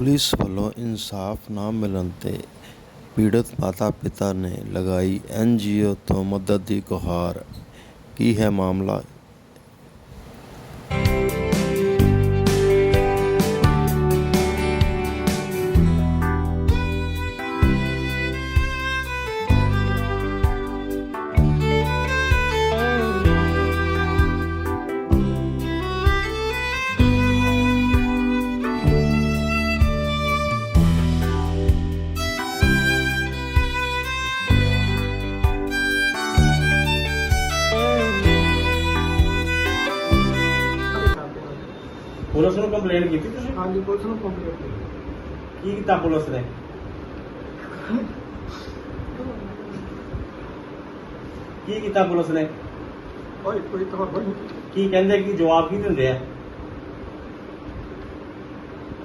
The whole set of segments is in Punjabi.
ਪੁਲਿਸ ਵੱਲੋਂ ਇਨਸਾਫ ਨਾ ਮਿਲਣ ਤੇ ਪੀੜਤ ਮਾਤਾ ਪਿਤਾ ਨੇ ਲਗਾਈ ਐਨਜੀਓ ਤੋਂ ਮਦਦ ਦੀ ਗੁਹਾਰ। ਕੀ ਹੈ ਮਾਮਲਾ? ਪੁਲਿਸ ਨੂੰ ਕੰਪਲੇਂਟ ਕੀਤੀ ਤੁਸੀਂ? ਹਾਂਜੀ ਪੁਲਿਸ ਨੂੰ ਕੰਪਲੀਟ ਕੀਤੀ। ਕੀ ਕੀਤਾ ਪੁਲਿਸ ਨੇ? ਕੀ ਕੀਤਾ ਪੁਲਿਸ ਨੇ? ਭਾਈ ਕੋਈ ਤਾਂ ਭਾਈ ਕੀ ਕਹਿੰਦੇ ਕਿ ਜਵਾਬ ਕੀ ਦਿੰਦੇ ਆ?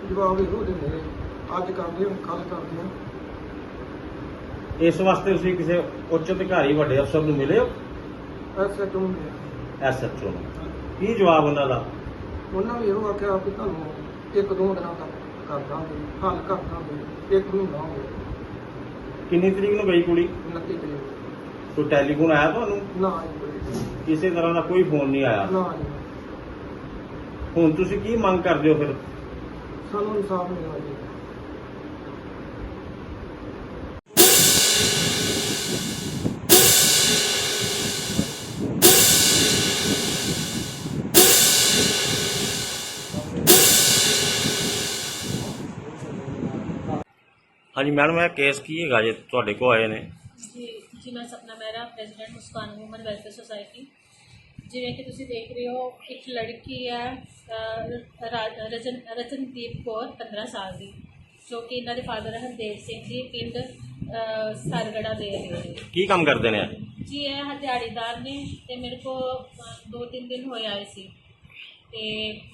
ਜਵਾਬ ਇਹੋ ਦਿੰਦੇ ਨੇ ਅੱਜ ਕਰਦੇ ਹਾਂ ਕੱਲ ਕਰਦੇ ਹਾਂ ਇਸ ਵਾਸਤੇ ਤੁਸੀਂ ਕਿਸੇ ਉੱਚ ਅਧਿਕਾਰੀ ਵੱਡੇ ਅਫਸਰ ਨੂੰ ਮਿਲੇ ਹੋ? ਐਸਐਚਓ ਨੂੰ ਐਸਐਚਓ ਨੂੰ। ਕੀ ਜਵਾਬ ਉਹਨਾਂ ਦਾ? ਉਹਨਾਂ ਨੇ ਇਹੋ ਆਖਿਆ ਕਿ ਤੁਹਾਨੂੰ ਇੱਕ ਦੋ ਦਿਨਾਂ ਤੱਕ ਕਰ ਦਾਂਗੇ ਹੱਲ ਕਰ ਦਾਂਗੇ ਇੱਕ ਮਹੀਨਾ ਹੋ ਗਿਆ। ਕਿੰਨੀ ਤਰੀਕ ਨੂੰ ਗਈ ਕੁੜੀ? 29 ਤਰੀਕ। ਕੋਈ ਟੈਲੀਫੋਨ ਆਇਆ ਤੁਹਾਨੂੰ? ਨਾ ਆਈ ਕੋਈ ਕਿਸੇ ਤਰ੍ਹਾਂ ਦਾ ਕੋਈ ਫੋਨ ਨਹੀਂ ਆਇਆ? ਨਾ ਆਈ ਹੁਣ ਤੁਸੀਂ ਕੀ ਮੰਗ ਕਰਦੇ ਹੋ ਫਿਰ? ਸਾਨੂੰ ਇਨਸਾਫ ਮਿਲਣਾ ਜੀ ਹਾਂਜੀ ਮੈਡਮ ਇਹ ਕੇਸ ਕੀ ਹੈਗਾ ਜੇ ਤੁਹਾਡੇ ਕੋਲ ਆਏ ਨੇ? ਜੀ ਜੀ ਮੈਂ Sapna Mehra president Muskan woman welfare society ਜਿਵੇਂ ਕਿ ਤੁਸੀਂ ਦੇਖ ਰਹੇ ਹੋ ਇੱਕ ਲੜਕੀ ਹੈ ਰਾ- ਰਜਨ ਰਜਨਦੀਪ ਕੌਰ 15 ਸਾਲ ਦੀ ਜੋ ਕਿ ਇਹਨਾਂ ਦੇ ਫਾਦਰ ਹਰਦੇਵ ਸਿੰਘ ਜੀ ਪਿੰਡ ਅਹ, ਸਰਗੜਾ ਦੇ ਨੇ। ਕੀ ਕੰਮ ਕਰਦੇ ਨੇ ਇਹ? ਜੀ ਇਹ ਹਥਿਆੜੀਦਾਰ ਨੇ ਤੇ ਮੇਰੇ ਕੋ ਦੋ ਤਿੰਨ ਦਿਨ ਹੋਏ ਆਏ ਸੀ। ਤੇ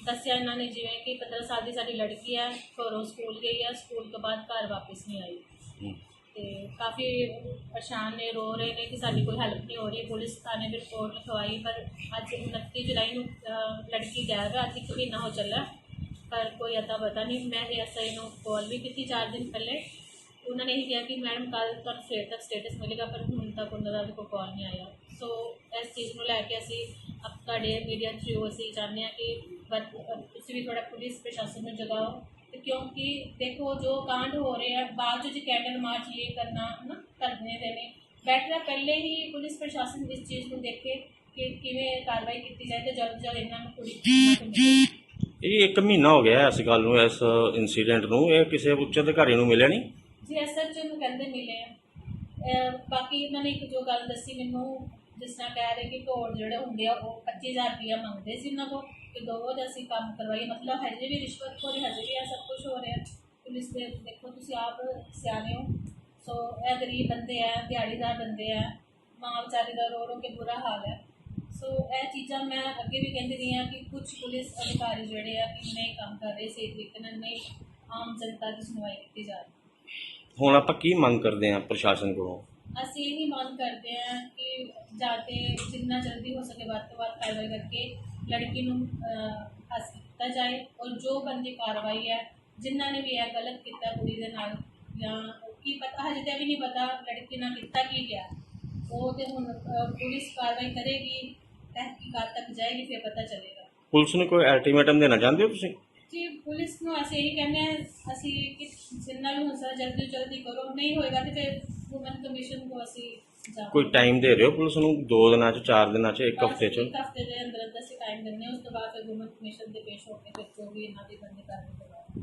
ਦੱਸਿਆ ਇਹਨਾਂ ਨੇ ਜਿਵੇਂ ਕਿ 15 ਸਾਲ ਦੀ ਸਾਡੀ ਲੜਕੀ ਹੈ ਘਰੋਂ ਸਕੂਲ ਗਈ ਹੈ ਸਕੂਲ ਤੋਂ ਬਾਅਦ ਘਰ ਵਾਪਸ ਨਹੀਂ ਆਈ। ਤੇ ਕਾਫੀ ਪਰੇਸ਼ਾਨ ਨੇ ਰੋ ਰਹੇ ਨੇ ਕਿ ਸਾਡੀ ਕੋਈ ਹੈਲਪ ਨਹੀਂ ਹੋ ਰਹੀ ਪੁਲਿਸ ਥਾਣੇ ਵੀ ਰਿਪੋਰਟ ਲਿਖਵਾਈ ਪਰ ਅੱਜ 29 ਜੁਲਾਈ ਨੂੰ ਲੜਕੀ ਗਾਇਬ ਹੈ ਅੱਜ ਇੱਕ ਮਹੀਨਾ ਹੋ ਚੱਲਾ ਪਰ ਕੋਈ ਅਤਾ ਪਤਾ ਨਹੀਂ। ਮੈਂ ਐਸਆਈ ਨੂੰ ਕਾਲ ਵੀ ਕੀਤੀ 4 ਦਿਨ ਪਹਿਲੇ। ਉਹਨਾਂ ਨੇ ਇਹ ਕਿਹਾ ਕਿ ਮੈਡਮ ਕੱਲ ਤੁਹਾਨੂੰ ਸਵੇਰ ਤੱਕ ਸਟੇਟਸ ਮਿਲੇਗਾ ਪਰ ਹੁਣ ਤੱਕ ਉਹਨਾਂ ਦਾ ਕੋਈ ਕਾਲ ਨਹੀਂ ਆਇਆ। ਸੋ ਇਸ ਚੀਜ਼ ਨੂੰ ਲੈ ਕੇ ਅਸੀਂ ਅਪ ਤੁਹਾਡੇ ਮੀਡੀਆ ਥਰੂ ਅਸੀਂ ਚਾਹੁੰਦੇ ਹਾਂ ਕਿ ਤੁਸੀਂ ਵੀ ਥੋੜਾ ਪੁਲਿਸ ਪ੍ਰਸ਼ਾਸਨ ਨੂੰ ਜਗਾਓ। ਤੇ ਕਿਉਂਕਿ ਦੇਖੋ ਜੋ ਕਾਂਡ ਹੋ ਰਹੇ ਆ ਬਾਅਦ ਵਿੱਚ ਕੈਂਡਲ ਮਾਰਚ ਇਹ ਕਰਨਾ ਨਾ ਕਰਨੇ ਦੇ ਨੇ। ਬੈਟਰ ਹੈ ਪਹਿਲੇ ਹੀ ਪੁਲਿਸ ਪ੍ਰਸ਼ਾਸਨ ਇਸ ਚੀਜ਼ ਨੂੰ ਦੇਖੇ ਕਿ ਕਿਵੇਂ ਕਾਰਵਾਈ ਕੀਤੀ ਜਾਏ ਤੇ ਜਲਦ ਤੋਂ ਜਲਦ ਇਹਨਾਂ ਨੂੰ ਕੁੜੀ ਨੂੰ ਮਿਲੇ। ਇਹ ਇੱਕ ਮਹੀਨਾ ਹੋ ਗਿਆ ਇਸ ਗੱਲ ਨੂੰ ਇਸ ਇਨਸੀਡੈਂਟ ਨੂੰ। ਇਹ ਕਿਸੇ ਉੱਚ ਅਧਿਕਾਰੀ ਨੂੰ ਮਿਲਿਆ ਨਹੀਂ? ਜੀ ਐਸਐਚਓ ਨੂੰ ਕਹਿੰਦੇ ਮਿਲੇ ਆ। ਬਾਕੀ ਇਹਨਾਂ ਨੇ ਇੱਕ ਜੋ ਗੱਲ ਦੱਸੀ ਮੈਨੂੰ ਜਿਸ ਤਰ੍ਹਾਂ ਕਹਿ ਰਹੇ ਕਿ ਢੋਲ ਜਿਹੜੇ ਹੁੰਦੇ ਆ, ਉਹ 25000 ਰੁਪਇਆ ਮੰਗਦੇ ਸੀ ਉਹਨਾਂ ਕੋਲ। ਕਿ ਦੋ ਰੋਜ਼ ਅਸੀਂ ਕੰਮ ਕਰਵਾਈਏ। ਮਤਲਬ ਹਜੇ ਵੀ ਰਿਸ਼ਵਤ ਖੋਰੀ, ਹਜੇ ਵੀ ਇਹ ਸਭ ਕੁਝ ਹੋ ਰਿਹਾ। ਪੁਲਿਸ ਦੇ, ਦੇਖੋ ਤੁਸੀਂ ਆਪ ਸਿਆਣੇ ਹੋ। ਸੋ ਇਹ ਗਰੀਬ ਬੰਦੇ ਆ, ਦਿਹਾੜੀਦਾਰ ਬੰਦੇ ਆ। ਮਾਂ ਵਿਚਾਰੀ ਦਾ ਰੋ ਰੋ ਕੇ ਬੁਰਾ ਹਾਲ ਹੈ ਸੋ ਇਹ ਚੀਜ਼ਾਂ ਮੈਂ ਅੱਗੇ ਵੀ ਕਹਿੰਦੀ ਰਹੀ ਹਾਂ ਕਿ ਕੁਝ ਪੁਲਿਸ ਅਧਿਕਾਰੀ ਜਿਹੜੇ ਆ, ਕਿ ਨਹੀਂ ਕੰਮ ਕਰ ਰਹੇ ਸਹੀ ਤਰੀਕੇ ਨਾਲ, ਨਹੀਂ ਆਮ ਜਨਤਾ ਦੀ ਸੁਣਵਾਈ ਕੀਤੀ ਜਾ ਰਹੀ। ਹੁਣ ਆਪਾਂ ਕੀ ਮੰਗ ਕਰਦੇ ਹਾਂ ਪ੍ਰਸ਼ਾਸਨ ਕੋਲੋਂ? ਅਸੀਂ ਇਹ ਮੰਗ ਕਰਦੇ ਹਾਂ ਕਿ ਜਾਂ ਤੇ ਜਿੰਨਾ ਜਲਦੀ ਹੋ ਸਕੇ ਵੱਧ ਤੋਂ ਵੱਧ ਕਾਰਵਾਈ ਕਰਕੇ ਲੜਕੀ ਨੂੰ ਹਾਸਲ ਕੀਤਾ ਜਾਏ ਔਰ ਜੋ ਬੰਦੀ ਕਾਰਵਾਈ ਹੈ ਜਿਨ੍ਹਾਂ ਨੇ ਵੀ ਇਹ ਗਲਤ ਕੀਤਾ ਕੁੜੀ ਦੇ ਨਾਲ ਜਾਂ ਕੀ ਪਤਾ ਹਜੇ ਤਾਂ ਵੀ ਨਹੀਂ ਪਤਾ ਲੜਕੀ ਨਾਲ ਕੀਤਾ ਕੀ ਗਿਆ। ਉਹ ਤੇ ਹੁਣ ਪੁਲਿਸ ਕਾਰਵਾਈ ਕਰੇਗੀ ਤਹਿਕੀਕਾਤ ਤੱਕ ਜਾਏਗੀ ਫਿਰ ਪਤਾ ਚੱਲੇਗਾ। ਪੁਲਿਸ ਨੂੰ ਕੋਈ ਅਲਟੀਮੇਟਮ ਦੇਣਾ ਚਾਹੁੰਦੇ ਹੋ ਤੁਸੀਂ? ਜੀ ਪੁਲਿਸ ਨੂੰ ਅਸੀਂ ਇਹੀ ਕਹਿੰਦੇ ਹਾਂ ਅਸੀਂ ਕਿ ਜਿੰਨਾ ਵੀ ਹੋ ਸਕਦਾ ਜਲਦੀ ਜਲਦੀ ਕਰੋ ਨਹੀਂ ਹੋਏਗਾ ਤੇ ਫਿਰ ਵੂਮਨ ਕਮਿਸ਼ਨ ਕੋ ਅਸੀਂ ਜਾ ਕੋਈ ਟਾਈਮ ਦੇ ਰਹੇ ਹੋ ਪੁਲਿਸ ਨੂੰ? 2 ਦਿਨਾਂ ਚ 4 ਦਿਨਾਂ ਚ ਇੱਕ ਹਫ਼ਤੇ ਚ? ਇੱਕ ਹਫ਼ਤੇ ਦੇ ਅੰਦਰ ਅੰਦਰ ਅਸੀਂ ਟਾਈਮ ਦਿੰਦੇ ਹਾਂ। ਉਸ ਤੋਂ ਬਾਅਦ ਫਿਰ ਵੂਮਨ ਕਮਿਸ਼ਨ ਦੇ ਪੇਸ਼ ਹੋ ਕੇ ਫਿਰ ਜੋ ਵੀ ਇਹਨਾਂ ਦੀ ਬੰਦੀ ਕਰਨ ਬਾਅਦ